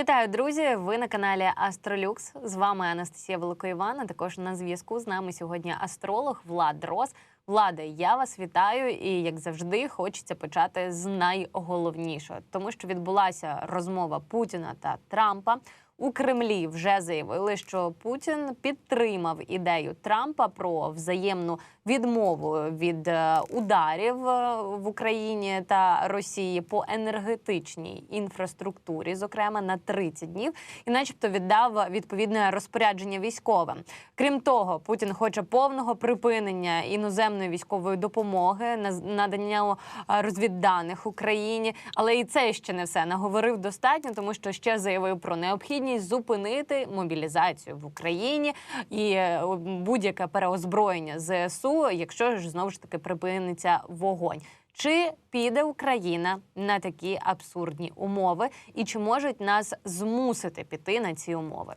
Вітаю, друзі! Ви на каналі Астролюкс. З вами Анастасія Великоївана. Також на зв'язку з нами сьогодні астролог Влад Рос. Владе, я вас вітаю, і як завжди, хочеться почати з найголовнішого, тому що відбулася розмова Путіна та Трампа. У Кремлі вже заявили, що Путін підтримав ідею Трампа про взаємну відмову від е, ударів е, в Україні та Росії по енергетичній інфраструктурі, зокрема на 30 днів, і, начебто, віддав відповідне розпорядження військовим. Крім того, Путін хоче повного припинення іноземної військової допомоги надання е, розвідданих Україні, але і це ще не все наговорив достатньо, тому що ще заявив про необхідність зупинити мобілізацію в Україні і е, будь-яке переозброєння ЗСУ, якщо ж знову ж таки припиниться вогонь. Чи піде Україна на такі абсурдні умови, і чи можуть нас змусити піти на ці умови?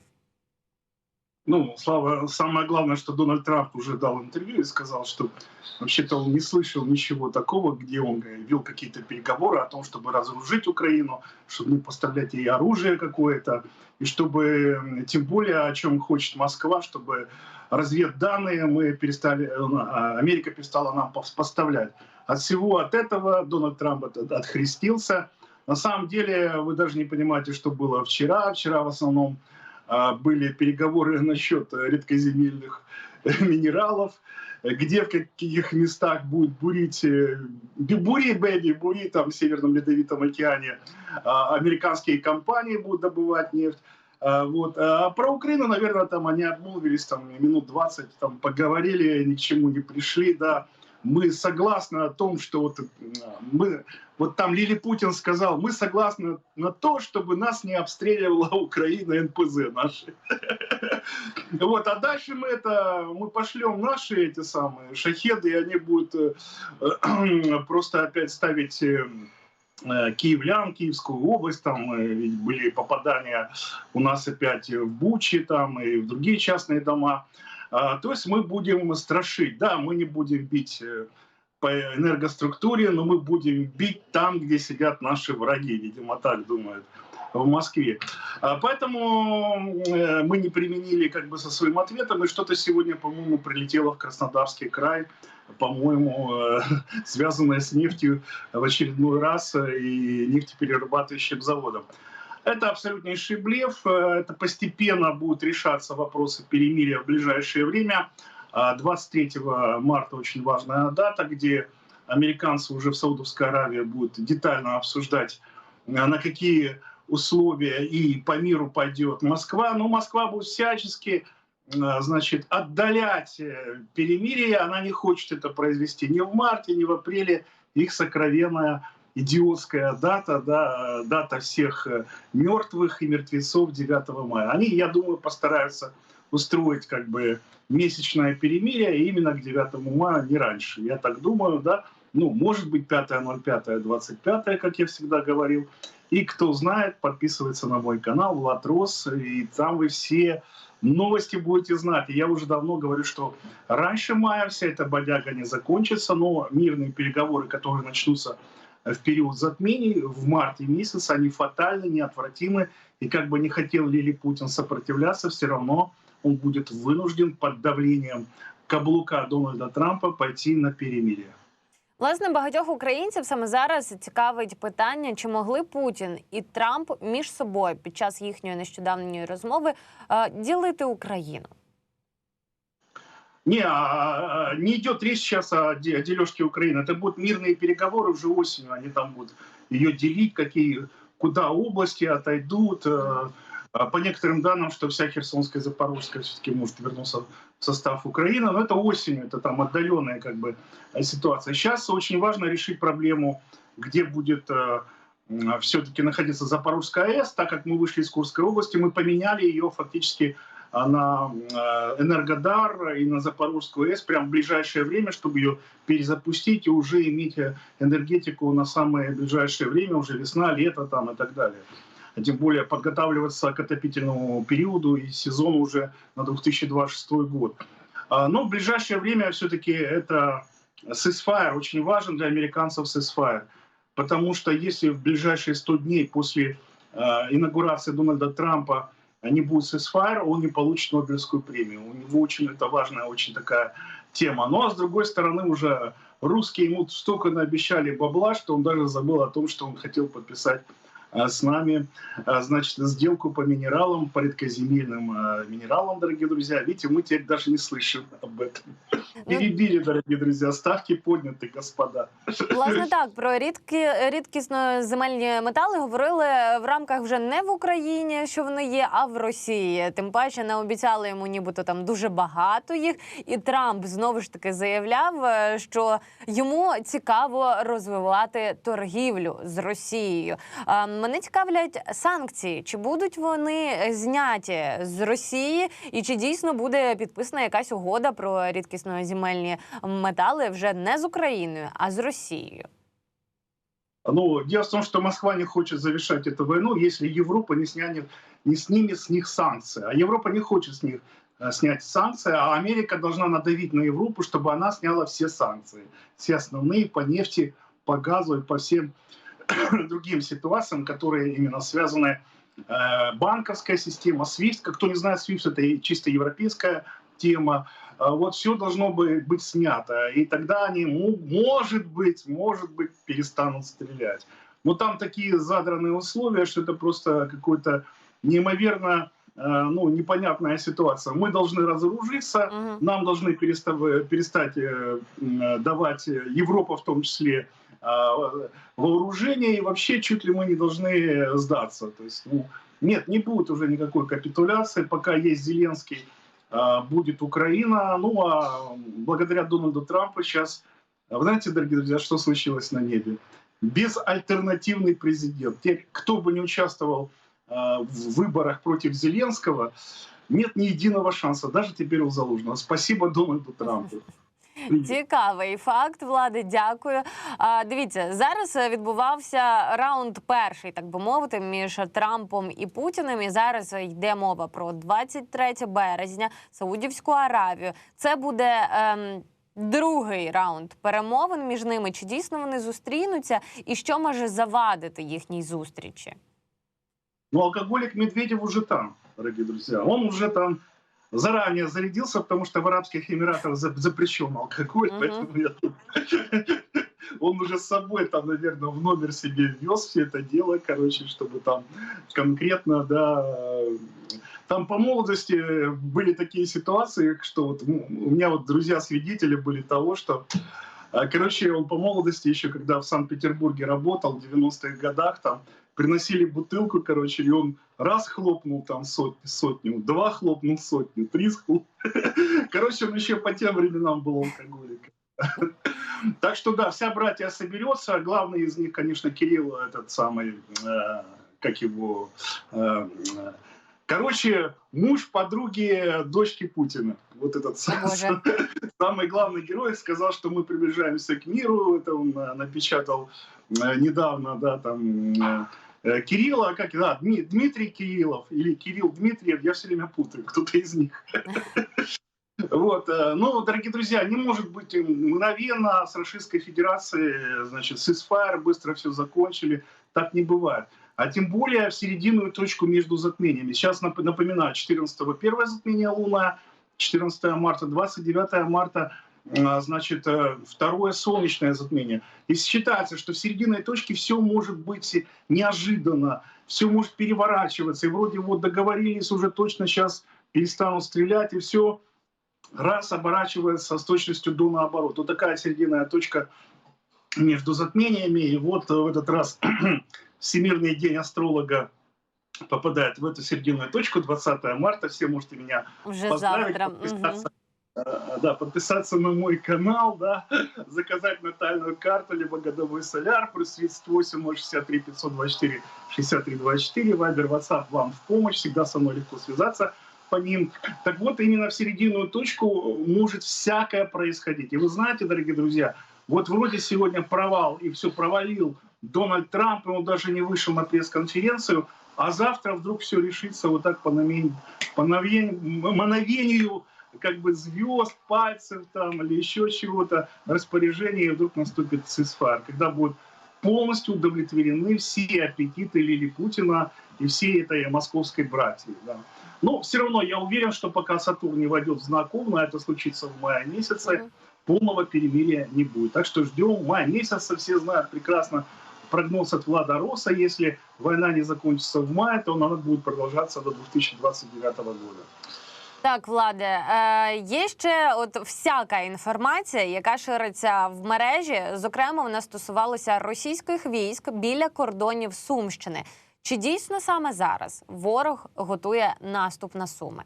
Ну, Слава, самое главное, что Дональд Трамп уже дал интервью и сказал, что вообще-то он не слышал ничего такого, где он вел какие-то переговоры о том, чтобы разоружить Украину, чтобы не поставлять ей оружие какое-то, и чтобы, тем более, о чем хочет Москва, чтобы разведданные мы перестали, э, а, Америка перестала нам пос- поставлять. От всего от этого Дональд Трамп от- отхрестился. На самом деле, вы даже не понимаете, что было вчера. Вчера в основном были переговоры насчет э, редкоземельных э, минералов, где в каких местах будет бурить, э, бу- бури, бэби, бури там в Северном Ледовитом океане, а, американские компании будут добывать нефть. А, Вот. А про Украину, наверное, там они обмолвились там минут 20, там поговорили, ни к чему не пришли, да. Мы согласны о том, что вот м, мы, вот там Лили Путин сказал, мы согласны на то, чтобы нас не обстреливала Украина НПЗ наши. Вот, а дальше мы это, мы пошлем наши эти самые шахеды, и они будут э, э, просто опять ставить э, э, киевлян, Киевскую область, там э, были попадания у нас опять в Бучи там и в другие частные дома. А, То есть мы будем страшить. Да, мы не будем бить э, по энергоструктуре, но мы будем бить там, где сидят наши враги, видимо, так думают в Москве. А, Поэтому э, мы не применили как бы со своим ответом, и что-то сегодня, по-моему, прилетело в Краснодарский край, по-моему, э, связанное с нефтью в очередной раз и нефтеперерабатывающим заводом. Это абсолютнейший блеф. э, Это постепенно будут решаться вопросы перемирия в ближайшее время. А 23 марта очень важная дата, где американцы уже в Саудовской Аравии будут детально обсуждать, э, на какие условия и по миру пойдет Москва. Но Москва будет всячески э, значит, отдалять перемирие. Она не хочет это произвести ни в марте, ни в апреле. Их сокровенная идиотская дата, да, э, дата всех э, мертвых и мертвецов 9 мая. Они, я думаю, постараются устроить как бы месячное перемирие именно к 9 мая, не раньше. Я так думаю, да. Ну, может быть, 5.05, 25, как я всегда говорил. И кто знает, подписывается на мой канал Влад Рос, и там вы все новости будете знать. И я уже давно говорю, что раньше мая вся эта бодяга не закончится, но мирные переговоры, которые начнутся в период затмений в марте месяце, они фатальны, неотвратимы. И как бы не хотел Лили Путин сопротивляться, все равно он будет вынужден под давлением каблука Дональда Трампа пойти на перемирие. Власне, багатьох українців саме зараз цікавить питання, чи могли Путін і Трамп між собою під час їхньої нещодавньої розмови е, ділити Україну. Не, а, а, не идет речь сейчас о, де- о дележке Украины. Это будут мирные переговоры уже осенью. Они там будут ее делить, какие, куда области отойдут. Э, а По некоторым данным, что вся Херсонская и Запорожская все-таки может вернуться в состав Украины. Но это осенью, это там отдаленная как бы э, ситуация. Сейчас очень важно решить проблему, где будет все-таки находиться Запорожская АЭС, так как мы вышли из Курской области, мы поменяли ее фактически а, на э, Энергодар и на Запорожскую АЭС прямо в ближайшее время, чтобы ее перезапустить и уже иметь э, энергетику на самое ближайшее время, уже весна, лето там и так далее. А Тем более подготавливаться к отопительному периоду и сезону уже на 2026 год. А, Но в ближайшее время все-таки это ceasefire очень важен для американцев ceasefire. Потому что если в ближайшие 100 дней после э, инаугурации Дональда Трампа не будет сесфайр, он не получит Нобелевскую премию. У него очень это важная очень такая тема. Ну а с другой стороны уже русские ему столько наобещали бабла, что он даже забыл о том, что он хотел подписать а, с нами, а, значит, сделку по минералам, по редкоземельным а, минералам, дорогие друзья. Видите, мы теперь даже не слышим об этом. Перебили, дорогие друзья, ставки подняты, господа. Власне так про рідкі рідкісно земельні метали говорили в рамках вже не в Україні, що вони є, а в Росії. Тим паче не обіцяли йому, нібито там дуже багато їх. І Трамп знову ж таки заявляв, е, що йому цікаво розвивати торгівлю з Росією. А, Мене цікавлять санкції. Чи будуть вони зняті з Росії, і чи дійсно буде підписана якась угода про рідкісно земельні метали вже не з Україною, а з Росією? Ну, дело в том, что Москва не хочет завершать эту войну, если Европа не, снянет, не снимет с них санкции. А Европа не хочет с них э, снять санкции, а Америка должна надавить на Европу, чтобы она сняла все санкции. Все основные по нефти, по газу и по всем другим ситуациям, которые именно связаны э, банковская система, SWIFT. Кто не знает, SWIFT это и чисто европейская тема. А Вот все должно бы быть снято. И тогда они, мо- может быть, может быть, перестанут стрелять. Но там такие задранные условия, что это просто какой-то неимоверно э, ну, непонятная ситуация. Мы должны разоружиться, Угу. нам должны перестав- перестать э, э, давать э, Европа в том числе э, вооружение, и вообще чуть ли мы не должны сдаться. То есть, ну, нет, не будет уже никакой капитуляции, пока есть Зеленский, э, будет Украина. Ну, а благодаря Дональду Трампу сейчас, вы знаете, дорогие друзья, что случилось на небе? Безальтернативный президент. Те, кто бы не участвовал э, в выборах против Зеленского, нет ни единого шанса, даже теперь у Залужного. Спасибо Дональду Трампу. Цікавий факт, влади. Дякую. А, дивіться, зараз е, відбувався раунд перший, так би мовити, між Трампом і Путіним. І зараз йде мова про 23 березня, Саудівську Аравію. Це буде. Ем, Другий раунд перемовин між ними. Чи дійсно вони зустрінуться, і що може завадити їхній зустрічі? Но алкоголик Медведев уже там, дорогие друзья. Он уже там заранее зарядился, потому что в Арабских Эмиратах за- запрещен алкоголь, Мгм. поэтому я тут... Он уже с собой там, наверное, в номер себе вез все это дело, короче, чтобы там конкретно, да... Там по молодости были такие ситуации, что вот у меня вот друзья-свидетели были того, что Короче, он по молодости еще, когда в Санкт-Петербурге работал, в 90-х годах, там, приносили бутылку, короче, и он раз хлопнул там сотню, сотню два хлопнул сотню, три хлоп... Короче, он еще по тем временам был алкоголиком. Так что да, вся братья соберется. Главный из них, конечно, Кирилл, этот самый, э, как его... э, Короче, муж подруги дочки Путина. Вот этот Боже. самый главный герой сказал, что мы приближаемся к миру. Это он э, напечатал э, недавно, да, там э, э, Кирилла, как да, Дми- Дмитрий Кириллов или Кирилл Дмитриев, я все время путаю, кто-то из них. Вот, э, ну, дорогие друзья, не может быть мгновенно с Российской Федерацией, значит, сисфайр, быстро все закончили, так не бывает. А тем более в серединную точку между затмениями. Сейчас нап- напоминаю, 14 первое затмение Луна, 14 марта, 29 марта, а, значит, э, второе солнечное затмение. И считается, что в серединной точке все может быть неожиданно, все может переворачиваться. И вроде вот договорились уже точно сейчас перестанут стрелять, и все раз оборачивается с точностью до наоборот. Вот такая серединная точка между затмениями. И вот в этот раз Всемирный день астролога попадает в эту серединную точку 20 марта. Все можете меня Вже поздравить, завтра. подписаться, э, да, подписаться на мой канал, да, заказать натальную карту, либо годовой соляр, плюс 38 063 524 63 24, Вайбер, WhatsApp вам в помощь, всегда со мной легко связаться по ним. Так вот, именно в серединную точку может всякое происходить. И вы знаете, дорогие друзья, вот вроде сегодня провал и все провалил Дональд Трамп, и он даже не вышел на пресс-конференцию, а завтра вдруг все решится вот так по, намен- по мановению как бы звезд, пальцев там или еще чего-то, распоряжения, и вдруг наступит цисфар, когда будет полностью удовлетворены все аппетиты Лили Путина и всей этой московской братьи. Да. Но все равно я уверен, что пока Сатурн не войдет в знак Овна, это случится в мае месяце, Мгм. полного перемирия не будет. Так что ждем мая месяца, все знают прекрасно прогноз от Влада Роса, если война не закончится в мае, то она будет продолжаться до 2029 года. Так, владе, е, є ще от всяка інформація, яка шириться в мережі. Зокрема, вона стосувалася російських військ біля кордонів Сумщини. Чи дійсно саме зараз ворог готує наступ на Суми?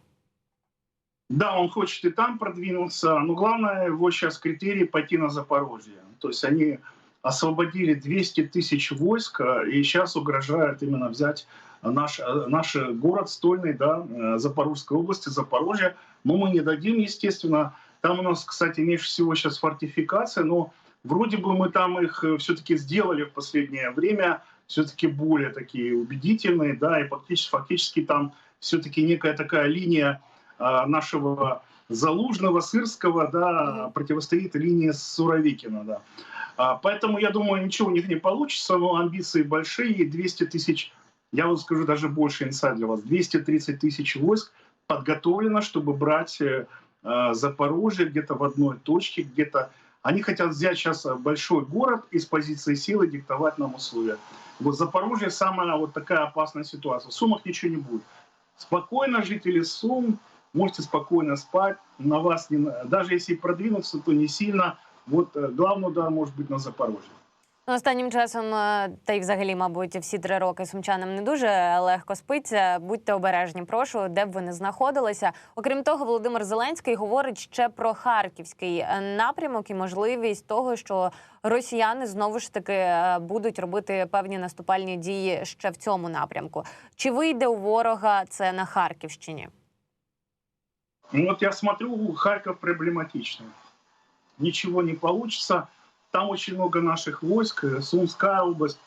Да, он хочет и там продвинуться, но главное его сейчас критерий пойти на Запорожье. То есть они освободили 200 тысяч войск э, и сейчас угрожают именно взять наш, э, наш город стольный, да, э, Запорожской области, Запорожье. Но мы не дадим, естественно. Там у нас, кстати, меньше всего сейчас фортификация, но вроде бы мы там их все-таки сделали в последнее время, все-таки более такие убедительные, да, и фактически, фактически там все-таки некая такая линия нашего Залужного, Сырского, да, противостоит линии Суровикина, да. А, Поэтому, я думаю, ничего у них не получится, но амбиции большие, и 200 тысяч, я вам скажу даже больше инсайд для вас, 230 тысяч войск подготовлено, чтобы брать э, э, Запорожье где-то в одной точке, где-то они хотят взять сейчас большой город из позиции силы, диктовать нам условия. Вот Запорожье самая вот такая опасная ситуация. В Сумах ничего не будет. Спокойно, жители Сум, можете спокойно спать, на вас не, даже если продвинуться, то не сильно. Вот э, главный удар может быть на Запорожье. Ну, останнім часом, е, та й взагалі, мабуть, всі три роки сумчанам не дуже легко спиться. Будьте обережні, прошу, де б ви не знаходилися. Окрім того, Володимир Зеленський говорить ще про харківський е, напрямок і можливість того, що росіяни знову ж таки е, будуть робити певні наступальні дії ще в цьому напрямку. Чи вийде у ворога це на Харківщині? Ну вот я смотрю, Харьков проблематичный. Ничего не получится. Там очень много наших войск, э, Сумская область,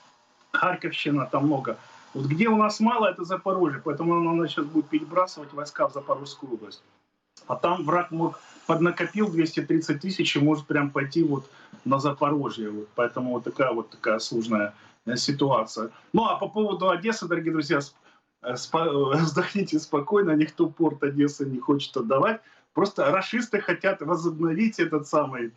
Харьковщина, там много. Вот где у нас мало, это Запорожье, поэтому надо сейчас будет перебрасывать войска в Запорожскую область. А там враг мог поднакопил 230 тысяч и может прям пойти вот на Запорожье. Вот. Поэтому вот такая вот такая сложная э, ситуация. Ну а по поводу Одессы, дорогие друзья, сп- спо- э, вздохните спокойно, никто порт Одессы не хочет отдавать. Просто расисты хотят возобновить этот самый э,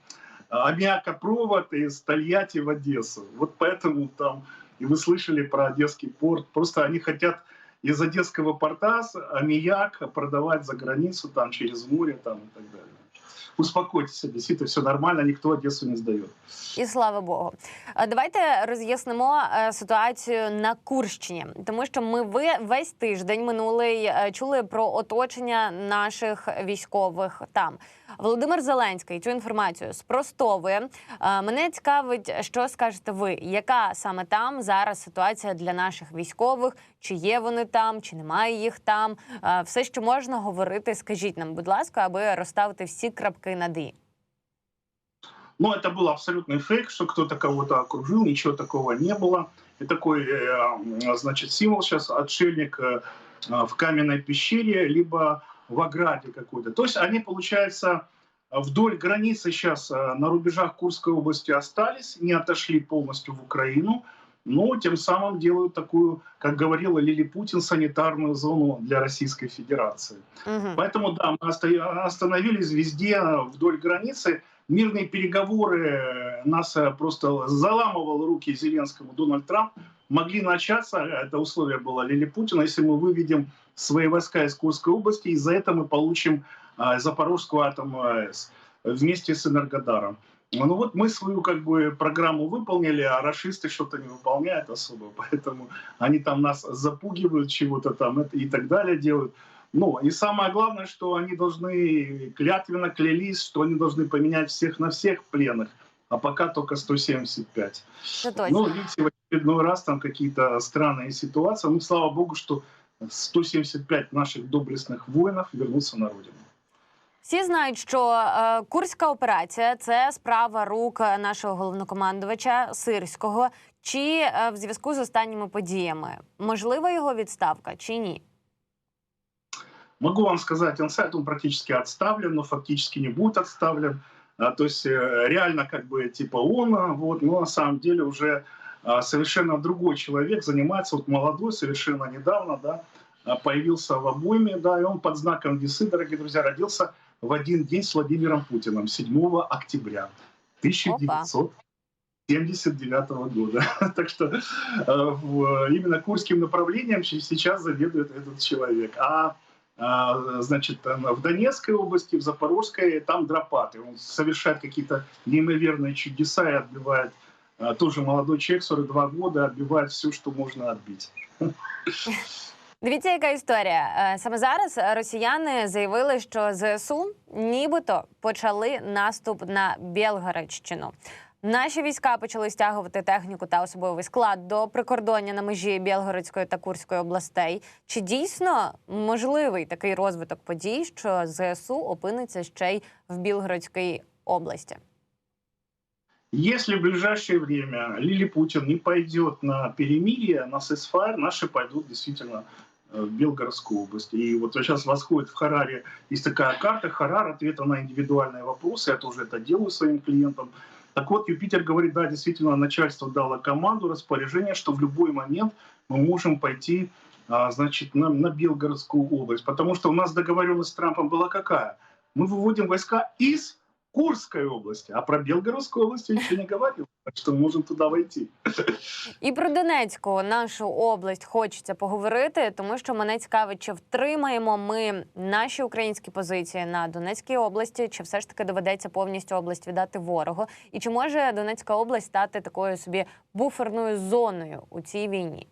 аммиакопровод из Тольятти в Одессу. Вот поэтому там, и вы слышали про Одесский порт, просто они хотят из Одесского порта аммиак продавать за границу, там через море там, и так далее. Успокойтесь, действительно все нормально, никто Одессу не сдает. І слава Богу. Давайте роз'яснимо е, ситуацію на Курщині, тому що ми весь тиждень минулий е, чули про оточення наших військових там. Володимир Зеленський цю інформацію спростовує. Е, Мене цікавить, що скажете ви, яка саме там зараз ситуація для наших військових? Чи є вони там, чи немає їх там? Е, Все, що можна говорити, скажіть нам, будь ласка, аби розставити всі крапки над «і». Но это был абсолютный фейк, что кто-то кого-то окружил, ничего такого не было. И такой, э, значит, символ сейчас отшельник э, э, в каменной пещере, либо в ограде какой-то. То есть они, получается, вдоль границы сейчас э, на рубежах Курской области остались, не отошли полностью в Украину, но тем самым делают такую, как говорила Лили Путин, санитарную зону для Российской Федерации. Мгм. Поэтому, да, мы оста- остановились везде вдоль границы. Мирные переговоры э, нас э, просто заламывал руки Зеленскому Дональд Трамп. Могли начаться, это условие было Лили Путина, если мы выведем свои войска из Курской области, и за это мы получим а, Запорожскую атомную АЭС вместе с Энергодаром. Ну вот мы свою как бы программу выполнили, а расисты что-то не выполняют особо, поэтому они там нас запугивают чего-то там и так далее делают. Ну, и самое главное, что они должны клятвенно клялись, что они должны поменять всех на всех пленных, а пока только 175. Це точно. Ну, видите, в очередной раз там какие-то странные ситуации. Ну, слава богу, что 175 наших доблестных воинов вернутся на родину. Всі знають, що е, курська операція це справа рук нашого головнокомандувача Сирського. Чи е, в зв'язку з останніми подіями можлива його відставка чи ні? Могу вам сказать, инсайт он практически отставлен, но фактически не будет отставлен. А, то есть э, реально как бы типа он, а, вот, но на самом деле уже а, совершенно другой человек занимается, вот молодой, совершенно недавно, да, а, появился в обойме, да, и он под знаком весы, дорогие друзья, родился в один день с Владимиром Путиным, 7 октября 1979 года. так что э, в, именно Курским направлением сейчас заведует этот человек. А, значит, в Донецкой области, в Запорожской, там дропаты. Он совершает какие-то неимоверные чудеса и отбивает, тоже молодой человек, 42 года, отбивает все, что можно отбить. Дивіться, яка історія. Е, Саме зараз росіяни заявили, що ЗСУ нібито почали наступ на Білгородщину. Наші війська почали стягувати техніку та особовий склад до прикордоння на межі Білгородської та Курської областей. Чи дійсно можливий такий розвиток подій, що ЗСУ опиниться ще й в Білгородській області? Если в ближайшее время Лили Путин не пойдет на перемирие, на сесфайр, наши пойдут действительно э, в Белгородскую область. И вот сейчас восходит в Хараре, есть такая карта Харар, ответа на индивидуальные вопросы, я тоже это делаю своим клиентам. Так вот, Юпитер говорит, да, действительно, начальство дало команду, распоряжение, что в любой момент мы можем пойти, а, значит, на, на Белгородскую область. Потому что у нас договоренность с Трампом была какая? Мы выводим войска из Курской области, а про Белгородскую область я ничего не говорил, так что можем туда войти. І про Донецьку нашу область хочеться поговорити, тому що мене цікавить, чи втримаємо ми наші українські позиції на Донецькій області, чи все ж таки доведеться повністю область віддати ворогу, і чи може Донецька область стати такою собі буферною зоною у цій війні?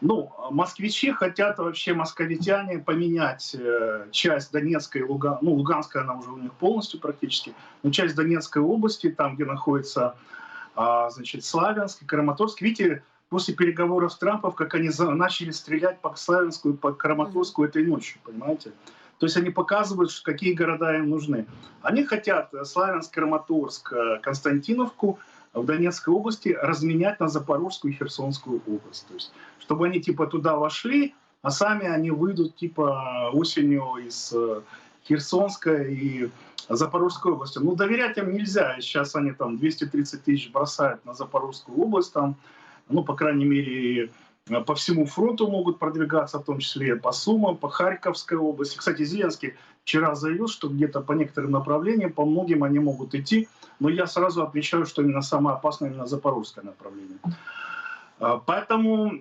Ну, москвичи хотят вообще, московитяне, поменять э, часть Донецкой, Луган... ну, Луганская она уже у них полностью практически, но часть Донецкой области, там, где находится, а, значит, Славянск и Краматорск. Видите, после переговоров с Трампом, как они начали стрелять по Славянску и по Краматорску этой ночью, понимаете? То есть они показывают, какие города им нужны. Они хотят э, Славянск, Краматорск, э, Константиновку в Донецкой области разменять на Запорожскую и Херсонскую область. То есть, чтобы они типа туда вошли, а сами они выйдут типа осенью из э, Херсонской и Запорожской области. Ну, доверять им нельзя. Сейчас они там 230 тысяч бросают на Запорожскую область, там, ну, по крайней мере, э, по всему фронту могут продвигаться, в том числе по Сумам, по Харьковской области. Кстати, Зеленский вчера заявил, что где-то по некоторым направлениям, по многим они могут идти, но я сразу отмечаю, что именно самое опасное именно запорожское направление. А, Поэтому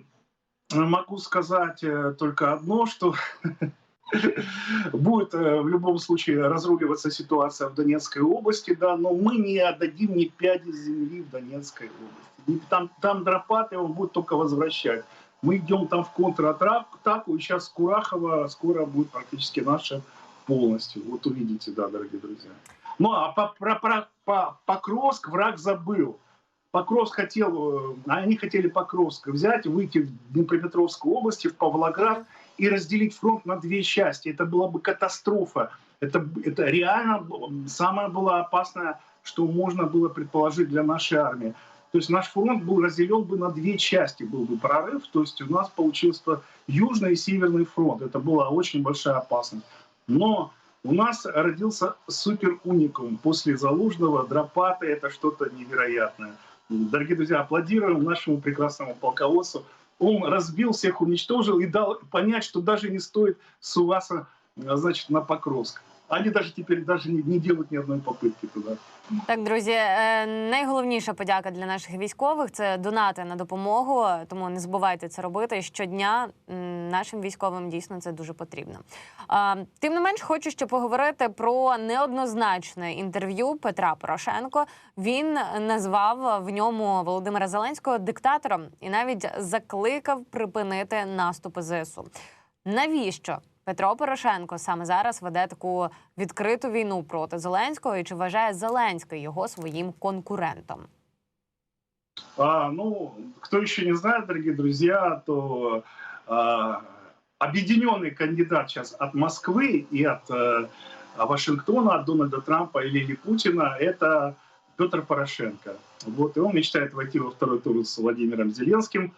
могу сказать э, только одно, что будет э, в любом случае разруливаться ситуация в Донецкой области, да, но мы не отдадим ни пяди земли в Донецкой области. Там, там Дропаты он будет только возвращать. Мы идем там в контратаку, и сейчас Курахова скоро будет практически наша полностью. Вот увидите, да, дорогие друзья. Ну а по, про, про, по, Покровск враг забыл. Покровск хотел, э, они хотели Покровск взять, выйти в Днепропетровскую область, в Павлоград и разделить фронт на две части. Это была бы катастрофа. Это, это реально самое было опасное, что можно было предположить для нашей армии. То есть наш фронт был разделен бы на две части, был бы прорыв. То есть у нас получился южный и северный фронт. Это была очень большая опасность. Но у нас родился супер уникум после Залужного, Дропаты, это что-то невероятное. Дорогие друзья, аплодируем нашему прекрасному полководцу. Он разбил всех, уничтожил и дал понять, что даже не стоит суваться значит, на Покровск. Они даже теперь даже не, делают ни одной попытки туда. Так, друзі, е, найголовніша подяка для наших військових це донати на допомогу. Тому не забувайте це робити щодня. Нашим військовим дійсно це дуже потрібно. Тим не менш, хочу ще поговорити про неоднозначне інтерв'ю Петра Порошенко. Він назвав в ньому Володимира Зеленського диктатором і навіть закликав припинити наступи ЗСУ. Навіщо Петро Порошенко саме зараз веде таку відкриту війну проти Зеленського і чи вважає Зеленський його своїм конкурентом? А, ну, кто еще не знает, дорогие друзья, то а, объединенный кандидат сейчас от Москвы и от э, Вашингтона, от Дональда Трампа и Лили Путина, это Петр Порошенко. Вот, и он мечтает войти во второй тур с Владимиром Зеленским,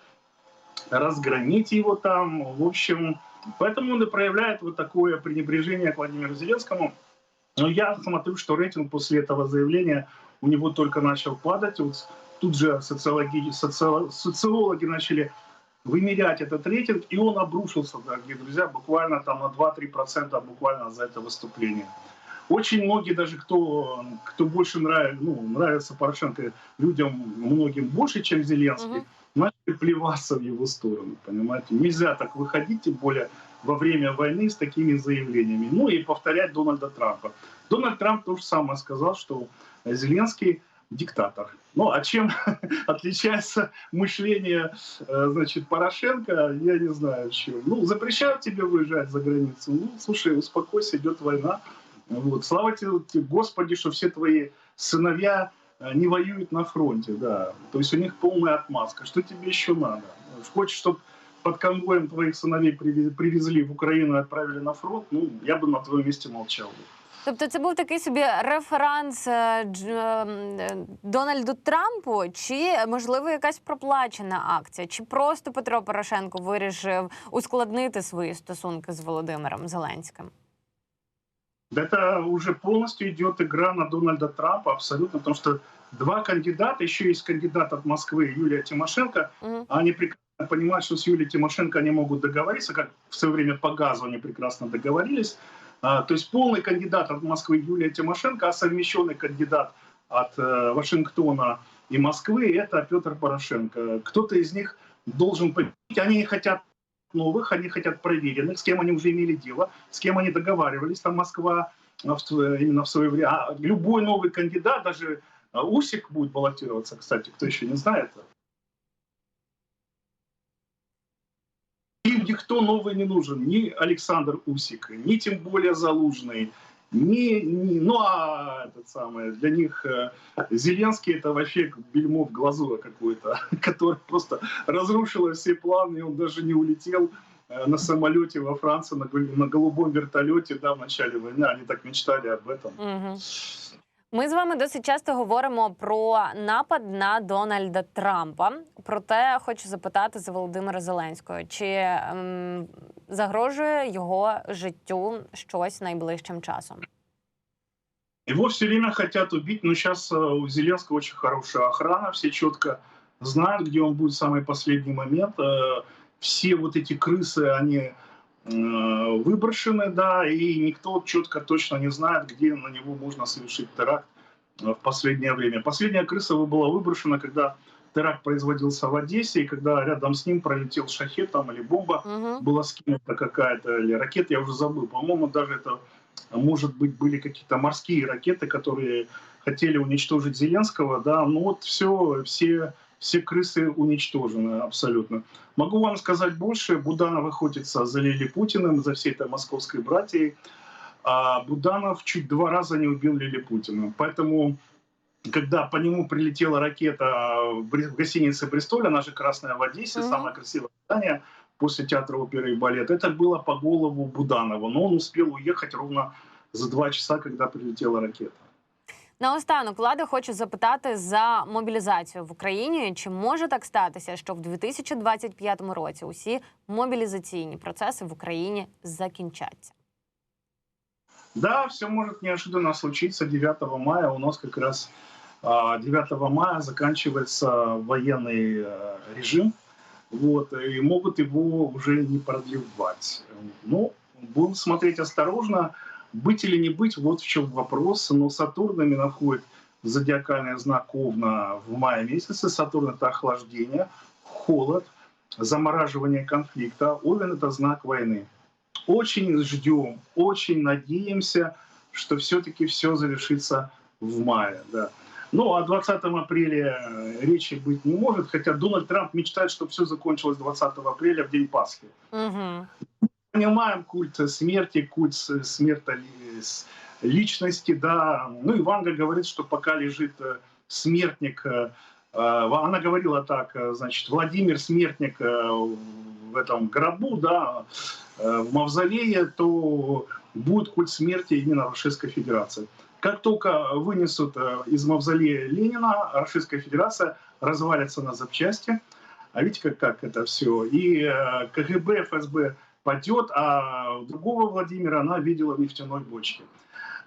разгромить его там. В общем, поэтому он и проявляет вот такое пренебрежение к Владимиру Зеленскому. Но я смотрю, что рейтинг после этого заявления у него только начал падать. Вот тут же социологи, социо- социологи начали вымерять этот рейтинг, и он обрушился, дорогие друзья, буквально там на 2-3% буквально за это выступление. Очень многие, даже кто, кто больше нравится, ну, нравится Порошенко людям, многим больше, чем Зеленский, Мгм. Начали плеваться в его сторону, понимаете? Нельзя так выходить, тем более во время войны с такими заявлениями. Ну и повторять Дональда Трампа. Дональд Трамп то же самое сказал, что Зеленский диктатор. Ну, а чем отличается мышление, э, значит, Порошенко, я не знаю чем. Ну, запрещают тебе выезжать за границу. Ну, слушай, успокойся, идет война. Вот. Слава тебе, Господи, что все твои сыновья э, не воюют на фронте, да. То есть у них полная отмазка. Что тебе еще надо? Хочешь, чтобы под конвоем твоих сыновей привез- привезли в Украину и отправили на фронт? Ну, я бы на твоем месте молчал. Тобто це був такий собі референс е, Дж- е, Дональду Трампу, чи можливо якась проплачена акція, чи просто Петро Порошенко вирішив ускладнити свої стосунки з Володимиром Зеленським? Да это уже полностью идет игра на Дональда Трампа, абсолютно, потому что два кандидата, еще есть кандидат от Москвы Юлия Тимошенко, Мгм. они прекрасно понимают, что с Юлией Тимошенко они могут договориться, как в свое время по газу они прекрасно договорились. А, то есть полный кандидат от Москвы Юлия Тимошенко, а совмещенный кандидат от э, Вашингтона и Москвы это Петр Порошенко. Кто-то из них должен победить. Они не хотят новых, они хотят проверенных, с кем они уже имели дело, с кем они договаривались. Там Москва а, именно в свое время. А любой новый кандидат, даже а, Усик будет баллотироваться, кстати, кто еще не знает. Им никто новый не нужен, ни Александр Усик, ни тем более Залужный, ни, ни- ну а этот самый, для них э, Зеленский это вообще бельмо в глазура какое-то, которое просто разрушило все планы, и он даже не улетел э, на самолете во Францию, на, на голубом вертолете, да, в начале войны, они так мечтали об этом. Угу. Ми з вами досить часто говоримо про напад на Дональда Трампа. Проте хочу запитати за Володимира Зеленського, чи ем, загрожує його життю щось найближчим часом? Его все время хотят убить, но сейчас у Зеленского очень хорошая охрана, все четко знают, где он будет в самый последний момент. Э, Все вот эти крысы, они э, выброшены, да, и никто четко точно не знает, где на него можно совершить теракт э, в последнее время. Последняя крыса была выброшена, когда теракт производился в Одессе, и когда рядом с ним пролетел шахет там или бомба, Угу. была скинута какая-то или ракета, я уже забыл. По-моему, даже это, может быть, были какие-то морские ракеты, которые хотели уничтожить Зеленского, да, ну вот все, все, все крысы уничтожены абсолютно. Могу вам сказать больше, Буданов охотится за Лили Путиным, за всей этой московской братьей, а Буданов чуть два раза не убил Лили Путина. Поэтому, когда по нему прилетела ракета в гостинице «Бристоль», она же красная в Одессе, Мгм. самое красивое здание, после театра оперы и балета. Это было по голову Буданова, но он успел уехать ровно за два часа, когда прилетела ракета. Наостанок влада хочу запитати за мобілізацію в Україні. Чи може так статися, що в 2025 році усі мобілізаційні процеси в Україні закінчаться? Да, все может неожиданно случиться 9 мая. У нас как раз а, 9 мая заканчивается военный э, режим, вот, и могут его уже не продлевать. Ну, будем смотреть осторожно, быть или не быть, вот в чем вопрос. Но Сатурн именно входит в зодиакальный знак Овна в мае месяце. Сатурн — это охлаждение, холод, замораживание конфликта. Овен — это знак войны. Очень ждем, очень надеемся, что все-таки все завершится в мае. Да. Ну, о 20 апреля э, речи быть не может, хотя Дональд Трамп мечтает, чтобы все закончилось 20 апреля, в день Пасхи. Угу. Понимаем культ смерти, культ смерти с- личности, да. Ну, и Ванга говорит, что пока лежит э, смертник, э, э, она говорила так, э, значит, Владимир Смертник э, в этом гробу, да, э, в мавзолее, то будет культ смерти именно Российской Федерации. Как только вынесут э, из мавзолея Ленина, Российская Федерация развалится на запчасти. А видите, как, как это все. И э, КГБ, ФСБ падет, а другого Владимира она видела в нефтяной бочке.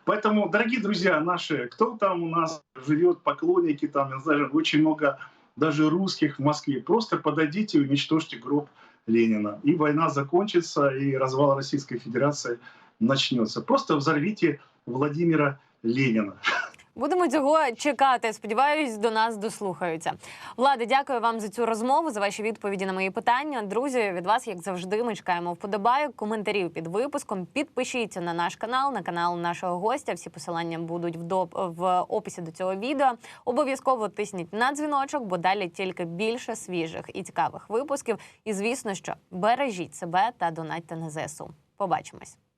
Поэтому, дорогие друзья наши, кто там у нас живет, поклонники, там, я знаю, очень много даже русских в Москве, просто подойдите и уничтожьте гроб Ленина. И война закончится, и развал Российской Федерации начнется. Просто взорвите Владимира Ленина. Будемо цього чекати. Сподіваюсь, до нас дослухаються. Влади, дякую вам за цю розмову, за ваші відповіді на мої питання. Друзі, від вас, як завжди, ми чекаємо вподобайок, коментарів під випуском. Підпишіться на наш канал, на канал нашого гостя. Всі посилання будуть в, доп- в описі до цього відео. Обов'язково тисніть на дзвіночок, бо далі тільки більше свіжих і цікавих випусків. І звісно, що бережіть себе та донатьте на ЗСУ. Побачимось.